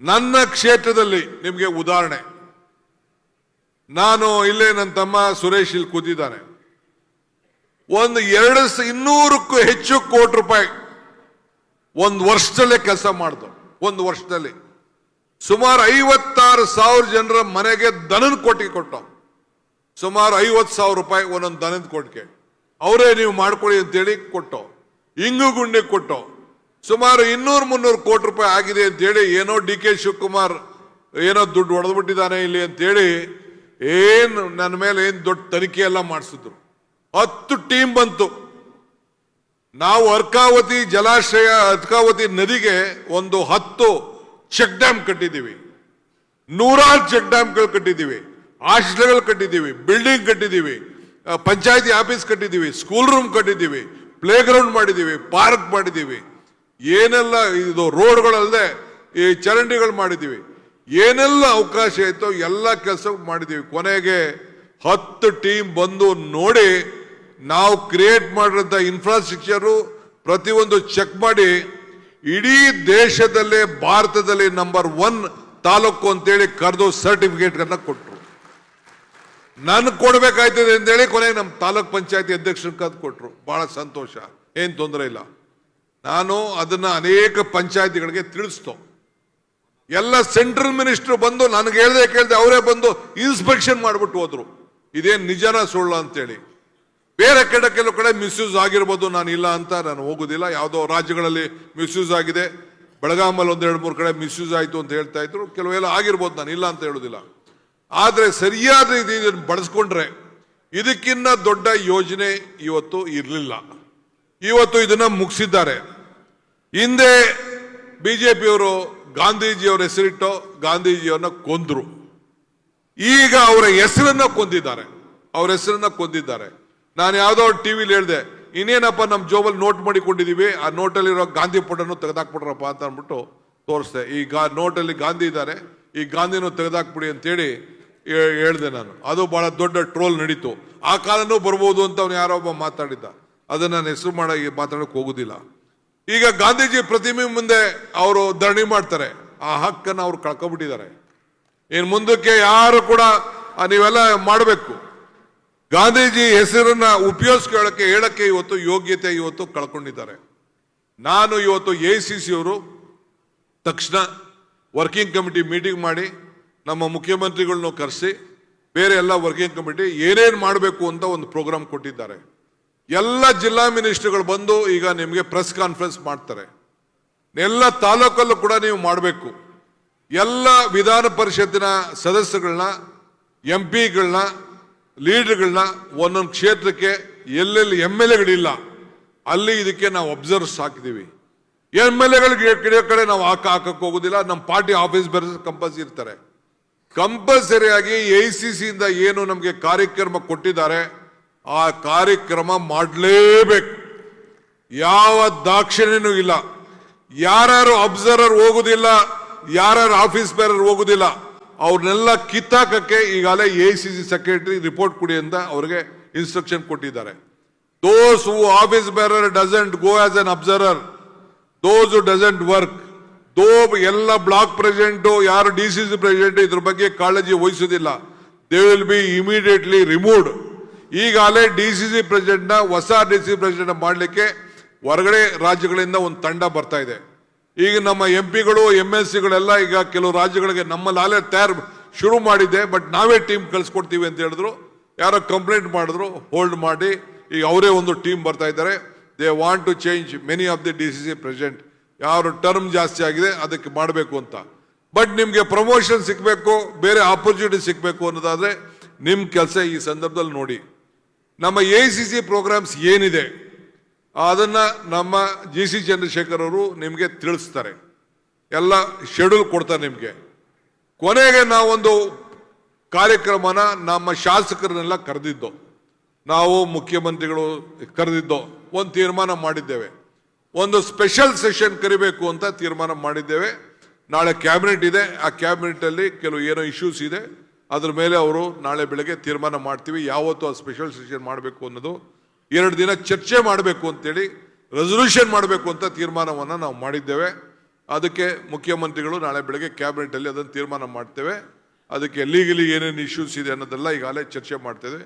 ನನ್ನ ಕ್ಷೇತ್ರದಲ್ಲಿ ನಿಮಗೆ ಉದಾಹರಣೆ. ನಾನು ಇಲ್ಲೇ ನನ್ನ ತಮ್ಮ ಸುರೇಶ್ ಇಲ್ಲಿ ಕೂತಿದ್ದಾನೆ. ಒಂದು ಎರಡು ಇನ್ನೂರಕ್ಕೂ ಹೆಚ್ಚು ಕೋಟಿ ರೂಪಾಯಿ ಒಂದು ವರ್ಷದಲ್ಲೇ ಕೆಲಸ ಮಾಡ್ದು. ಒಂದು ವರ್ಷದಲ್ಲಿ. ಸುಮಾರು ಐವತ್ತಾರು ಸಾವಿರ ಜನರ ಮನೆಗೆ ದನದ ಕೊಟ್ಟಿಗೆ ಕೊಟ್ಟು ಸುಮಾರು ಐವತ್ತು ಸಾವಿರ ರೂಪಾಯಿ ಒಂದೊಂದು ದನದ ಕೊಟ್ಟಿಗೆ. ಅವರೇ ನೀವು ಮಾಡ್ಕೊಳ್ಳಿ ಅಂತೇಳಿ ಕೊಟ್ಟು ಇಂಗು ಗುಂಡಿಗೆ ಕೊಟ್ಟು ಸುಮಾರು ಇನ್ನೂರು ಮುನ್ನೂರು ಕೋಟಿ ರೂಪಾಯಿ ಆಗಿದೆ ಅಂತೇಳಿ ಏನೋ ಡಿ ಕೆ ಶಿವಕುಮಾರ್ ಏನೋ ದುಡ್ಡು ಹೊಡೆದ್ಬಿಟ್ಟಿದ್ದಾನೆ ಇಲ್ಲಿ ಅಂತೇಳಿ ಏನು ನನ್ನ ಮೇಲೆ ಏನು ದೊಡ್ಡ ತನಿಖೆ ಎಲ್ಲ ಮಾಡಿಸಿದ್ರು. ಹತ್ತು ಟೀಮ್ ಬಂತು. ನಾವು ಅರ್ಕಾವತಿ ಜಲಾಶಯ, ಅರ್ಕಾವತಿ ನದಿಗೆ ಒಂದು ಹತ್ತು ಚೆಕ್ ಡ್ಯಾಮ್ ಕಟ್ಟಿದ್ದೀವಿ. ನೂರಾರು ಚೆಕ್ ಡ್ಯಾಮ್ಗಳು ಕಟ್ಟಿದ್ದೀವಿ. ಹಾಸ್ಟೆಲ್ಗಳು ಕಟ್ಟಿದ್ದೀವಿ, ಬಿಲ್ಡಿಂಗ್ ಕಟ್ಟಿದ್ದೀವಿ ಪಂಚಾಯತಿ ಆಫೀಸ್ ಕಟ್ಟಿದ್ದೀವಿ, ಸ್ಕೂಲ್ ರೂಮ್ ಕಟ್ಟಿದ್ದೀವಿ ಪ್ಲೇ ಗ್ರೌಂಡ್ ಮಾಡಿದ್ದೀವಿ, ಪಾರ್ಕ್ ಮಾಡಿದ್ದೀವಿ. ಏನೆಲ್ಲ ಇದು ರೋಡ್ಗಳಲ್ಲದೆ ಈ ಚರಂಡಿಗಳು ಮಾಡಿದ್ದೀವಿ, ಏನೆಲ್ಲ ಅವಕಾಶ ಇತ್ತು ಎಲ್ಲ ಕೆಲಸ ಮಾಡಿದ್ದೀವಿ. ಕೊನೆಗೆ ಹತ್ತು ಟೀಮ್ ಬಂದು ನೋಡಿ ನಾವು ಕ್ರಿಯೇಟ್ ಮಾಡಿರೋಂಥ ಇನ್ಫ್ರಾಸ್ಟ್ರಕ್ಚರು ಪ್ರತಿಯೊಂದು ಚೆಕ್ ಮಾಡಿ, ಇಡೀ ದೇಶದಲ್ಲೇ ಭಾರತದಲ್ಲಿ ನಂಬರ್ ಒನ್ ತಾಲೂಕು ಅಂತೇಳಿ ಕರೆದು ಸರ್ಟಿಫಿಕೇಟ್ಗಳನ್ನ ಕೊಟ್ಟರು ನಾನು ಕೊಡ್ಬೇಕಾಯ್ತದೆ ಅಂತೇಳಿ ಕೊನೆಗೆ ನಮ್ಮ ತಾಲೂಕ್ ಪಂಚಾಯತಿ ಅಧ್ಯಕ್ಷರ ಕರ್ದು ಕೊಟ್ಟರು ಬಹಳ ಸಂತೋಷ, ಏನು ತೊಂದರೆ ಇಲ್ಲ. ನಾನು ಅದನ್ನ ಅನೇಕ ಪಂಚಾಯತಿಗಳಿಗೆ ತಿಳಿಸ್ತು. ಎಲ್ಲ ಸೆಂಟ್ರಲ್ ಮಿನಿಸ್ಟರ್ ಬಂದು ನನಗೆ ಹೇಳ್ದೆ ಕೇಳ್ದೆ ಅವರೇ ಬಂದು ಇನ್ಸ್ಪೆಕ್ಷನ್ ಮಾಡ್ಬಿಟ್ಟು ಹೋದ್ರು. ಇದೇನು ನಿಜನ ಸುಳ್ಳು ಅಂತೇಳಿ. ಬೇರೆ ಕಡೆ ಕೆಲವು ಕಡೆ ಮಿಸ್ಯೂಸ್ ಆಗಿರ್ಬೋದು, ನಾನು ಇಲ್ಲ ಅಂತ ನಾನು ಹೋಗೋದಿಲ್ಲ. ಯಾವುದೋ ರಾಜ್ಯಗಳಲ್ಲಿ ಮಿಸ್ಯೂಸ್ ಆಗಿದೆ. ಬೆಳಗಾಮಲ್ಲಿ ಒಂದ್ ಎರಡು ಮೂರು ಕಡೆ ಮಿಸ್ಯೂಸ್ ಆಯಿತು ಅಂತ ಹೇಳ್ತಾ ಇದ್ರು. ಕೆಲವೆಲ್ಲ ಆಗಿರ್ಬೋದು, ನಾನು ಇಲ್ಲ ಅಂತ ಹೇಳೋದಿಲ್ಲ. ಆದರೆ ಸರಿಯಾದ ರೀತಿ ಇದನ್ನು ಬಳಸ್ಕೊಂಡ್ರೆ ಇದಕ್ಕಿನ್ನ ದೊಡ್ಡ ಯೋಜನೆ ಇವತ್ತು ಇರಲಿಲ್ಲ. ಇವತ್ತು ಇದನ್ನ ಮುಗಿಸಿದ್ದಾರೆ. ಹಿಂದೆ ಬಿಜೆಪಿಯವರು ಗಾಂಧೀಜಿಯವರ ಹೆಸರಿಟ್ಟು ಗಾಂಧೀಜಿಯವ್ರನ್ನ ಕೊಂದ್ರು. ಈಗ ಅವರ ಹೆಸರನ್ನ ಕೊಂದಿದ್ದಾರೆ. ಅವ್ರ ಹೆಸರನ್ನ ಕೊಂದಿದ್ದಾರೆ. ನಾನು ಯಾವುದೋ ಟಿವಿಲಿ ಹೇಳಿದೆ, ಇನ್ನೇನಪ್ಪ ನಮ್ಮ ಜೋಬಲ್ಲಿ ನೋಟ್ ಮಾಡಿಕೊಂಡಿದ್ದೀವಿ ಆ ನೋಟಲ್ಲಿರೋ ಗಾಂಧಿ ಫೋಟೋನು ತೆಗೆದಾಕ್ಬಿಟ್ರಪ್ಪ ಅಂತ ಅಂದ್ಬಿಟ್ಟು ತೋರಿಸ್ದೆ. ಈ ಗಾ ನೋಟಲ್ಲಿ ಗಾಂಧಿ ಇದ್ದಾರೆ, ಈ ಗಾಂಧಿನೂ ತೆಗೆದಾಕ್ಬಿಡಿ ಅಂತೇಳಿ ಹೇಳಿದೆ ನಾನು. ಅದು ಬಹಳ ದೊಡ್ಡ ಟ್ರೋಲ್ ನಡೀತು. ಆ ಕಾಲನೂ ಬರ್ಬೋದು ಅಂತ ಅವನು ಯಾರೋ ಒಬ್ಬ ಮಾತಾಡಿದ್ದ. ಅದನ್ನ ನಾನು ಹೆಸರು ಮಾಡಿ ಮಾತಾಡೋಕೆ ಹೋಗೋದಿಲ್ಲ. ಈಗ ಗಾಂಧೀಜಿ ಪ್ರತಿಮೆ ಮುಂದೆ ಅವರು ಧರಣಿ ಮಾಡ್ತಾರೆ. ಆ ಹಕ್ಕನ್ನು ಅವ್ರು ಕಳ್ಕೊಬಿಟ್ಟಿದ್ದಾರೆ ಇನ್ನು ಮುಂದಕ್ಕೆ ಯಾರು ಕೂಡ ನೀವೆಲ್ಲ ಮಾಡಬೇಕು. ಗಾಂಧೀಜಿ ಹೆಸರನ್ನ ಉಪಯೋಗಿಸ್ಕೊಳ್ಳೋಕೆ ಹೇಳಕ್ಕೆ ಇವತ್ತು ಯೋಗ್ಯತೆ ಇವತ್ತು ಕಳ್ಕೊಂಡಿದ್ದಾರೆ. ನಾನು ಇವತ್ತು ಎ ಸಿ ಸಿ ಅವರು ತಕ್ಷಣ ವರ್ಕಿಂಗ್ ಕಮಿಟಿ ಮೀಟಿಂಗ್ ಮಾಡಿ ನಮ್ಮ ಮುಖ್ಯಮಂತ್ರಿಗಳನ್ನ ಕರೆಸಿ ಬೇರೆ ಎಲ್ಲ ವರ್ಕಿಂಗ್ ಕಮಿಟಿ ಏನೇನು ಮಾಡಬೇಕು ಅಂತ ಒಂದು ಪ್ರೋಗ್ರಾಮ್ ಕೊಟ್ಟಿದ್ದಾರೆ. ಎಲ್ಲ ಜಿಲ್ಲಾ ಮಿನಿಸ್ಟರ್ಗಳು ಬಂದು ಈಗ ನಿಮಗೆ ಪ್ರೆಸ್ ಕಾನ್ಫರೆನ್ಸ್ ಮಾಡ್ತಾರೆ. ಎಲ್ಲ ತಾಲೂಕಲ್ಲೂ ಕೂಡ ನೀವು ಮಾಡಬೇಕು. ಎಲ್ಲ ವಿಧಾನ ಪರಿಷತ್ತಿನ ಸದಸ್ಯಗಳನ್ನ ಎಂ ಪಿಗಳನ್ನ ಲೀಡರ್ಗಳನ್ನ ಒಂದೊಂದು ಕ್ಷೇತ್ರಕ್ಕೆ ಎಲ್ಲೆಲ್ಲಿ ಎಂ ಎಲ್ ಎಗಳಿಲ್ಲ ಅಲ್ಲಿ ಇದಕ್ಕೆ ನಾವು ಅಬ್ಸರ್ವ್ಸ್ ಹಾಕಿದ್ದೀವಿ. ಎಂ ಎಲ್ ಎಗಳಿಗೆ ಕಡೆ ನಾವು ಹಾಕ ಹಾಕಕ್ಕೆ ಹೋಗೋದಿಲ್ಲ. ನಮ್ಮ ಪಾರ್ಟಿ ಆಫೀಸ್ ಬರೋ ಕಂಪಲ್ಸರಿ ಇರ್ತಾರೆ. ಕಂಪಲ್ಸರಿಯಾಗಿ ಎ ಸಿ ಸಿಯಿಂದ ಏನು ನಮಗೆ ಕಾರ್ಯಕ್ರಮ ಕೊಟ್ಟಿದ್ದಾರೆ ಆ ಕಾರ್ಯಕ್ರಮ ಮಾಡಲೇಬೇಕು. ಯಾವ ದಾಕ್ಷಿಣ್ಯನೂ ಇಲ್ಲ. ಯಾರು ಅಬ್ಸರ್ವರ್ ಹೋಗುದಿಲ್ಲ ಯಾರು ಆಫೀಸ್ ಬೇರರ್ ಹೋಗುದಿಲ್ಲ, ಅವ್ರನ್ನೆಲ್ಲ ಕಿತ್ತಾಕಕ್ಕೆ ಈಗಾಗಲೇ A C C secretary report ಕೊಡಿ ಅಂತ ಅವ್ರಿಗೆ ಇನ್ಸ್ಟ್ರಕ್ಷನ್ ಕೊಟ್ಟಿದ್ದಾರೆ. Those who office bearer doesn't go as an observer those doesn't work though ಎಲ್ಲ ಬ್ಲಾಕ್ ಪ್ರೆಸಿಡೆಂಟ್ ಯಾರು ಡಿ ಸಿ ಸಿ ಪ್ರೆಸಿಡೆಂಟ್ ಇದ್ರ ಬಗ್ಗೆ ಕಾಳಜಿ ವಹಿಸುವುದಿಲ್ಲ they will be immediately removed ಈಗಾಗಲೇ ಡಿ ಸಿ ಸಿ ಪ್ರೆಸಿಡೆಂಟ್ನ, ಹೊಸ ಡಿ ಸಿ ಪ್ರೆಸಿಡೆಂಟ್ ಮಾಡಲಿಕ್ಕೆ ಹೊರಗಡೆ ರಾಜ್ಯಗಳಿಂದ ಒಂದು ತಂಡ ಬರ್ತಾ ಇದೆ. ಈಗ ನಮ್ಮ ಎಂ ಪಿಗಳು ಎಂ ಎಲ್ ಸಿಗಳೆಲ್ಲ ಈಗ ಕೆಲವು ರಾಜ್ಯಗಳಿಗೆ ನಮ್ಮಲ್ಲಿ ಆಲೇ ತಯಾರು ಶುರು ಮಾಡಿದ್ದೆ, ಬಟ್ ನಾವೇ ಟೀಮ್ ಕಳಿಸ್ಕೊಡ್ತೀವಿ ಅಂತ ಹೇಳಿದ್ರು. ಯಾರೋ ಕಂಪ್ಲೇಂಟ್ ಮಾಡಿದ್ರು, ಹೋಲ್ಡ್ ಮಾಡಿ. ಈಗ ಅವರೇ ಒಂದು ಟೀಮ್ ಬರ್ತಾ ಇದ್ದಾರೆ. They want to change many of the D C C president. ಯಾರು ಟರ್ಮ್ ಜಾಸ್ತಿ ಆಗಿದೆ, ಅದಕ್ಕೆ ಮಾಡಬೇಕು ಅಂತ. ಬಟ್ ನಿಮಗೆ ಪ್ರಮೋಷನ್ ಸಿಗಬೇಕು, ಬೇರೆ ಆಪರ್ಚುನಿಟಿ ಸಿಗಬೇಕು ಅನ್ನೋದಾದರೆ ನಿಮ್ಮ ಕೆಲಸ ಈ ಸಂದರ್ಭದಲ್ಲಿ ನೋಡಿ. ನಮ್ಮ ಎ ಸಿ ಸಿ ಪ್ರೋಗ್ರಾಮ್ಸ್ ಏನಿದೆ, ಅದನ್ನ ನಮ್ಮ ಜಿ ಸಿ ಚಂದ್ರಶೇಖರ್ ಅವರು ನಿಮಗೆ ತಿಳಿಸ್ತಾರೆ. ಎಲ್ಲ ಶೆಡ್ಯೂಲ್ ಕೊಡ್ತಾರೆ ನಿಮಗೆ. ಕೊನೆಗೆ ನಾವೊಂದು ಕಾರ್ಯಕ್ರಮನ ನಮ್ಮ ಶಾಸಕರನ್ನೆಲ್ಲ ಕರೆದಿದ್ದೋ, ನಾವು ಮುಖ್ಯಮಂತ್ರಿಗಳು ಕರೆದಿದ್ದೋ, ಒಂದು ತೀರ್ಮಾನ ಮಾಡಿದ್ದೇವೆ. ಒಂದು ಸ್ಪೆಷಲ್ ಸೆಷನ್ ಕರಿಬೇಕು ಅಂತ ತೀರ್ಮಾನ ಮಾಡಿದ್ದೇವೆ. ನಾಳೆ ಕ್ಯಾಬಿನೆಟ್ ಇದೆ, ಆ ಕ್ಯಾಬಿನೆಟ್ ಅಲ್ಲಿ ಕೆಲವು ಏನೋ ಇಶ್ಯೂಸ್ ಇದೆ. ಅದ್ರ ಮೇಲೆ ಅವರು ನಾಳೆ ಬೆಳಗ್ಗೆ ತೀರ್ಮಾನ ಮಾಡ್ತೀವಿ, ಯಾವತ್ತು ಆ ಸ್ಪೆಷಲ್ ಸೆಷನ್ ಮಾಡಬೇಕು ಅನ್ನೋದು. ಎರಡು ದಿನ ಚರ್ಚೆ ಮಾಡಬೇಕು ಅಂತೇಳಿ ರೆಸೊಲ್ಯೂಷನ್ ಮಾಡಬೇಕು ಅಂತ ತೀರ್ಮಾನವನ್ನು ನಾವು ಮಾಡಿದ್ದೇವೆ. ಅದಕ್ಕೆ ಮುಖ್ಯಮಂತ್ರಿಗಳು ನಾಳೆ ಬೆಳಗ್ಗೆ ಕ್ಯಾಬಿನೆಟ್ ಅಲ್ಲಿ ಅದನ್ನು ತೀರ್ಮಾನ ಮಾಡ್ತೇವೆ. ಅದಕ್ಕೆ ಲೀಗಲಿ ಏನೇನು ಇಶ್ಯೂಸ್ ಇದೆ ಅನ್ನೋದೆಲ್ಲ ಈಗಾಗಲೇ ಚರ್ಚೆ ಮಾಡ್ತೇವೆ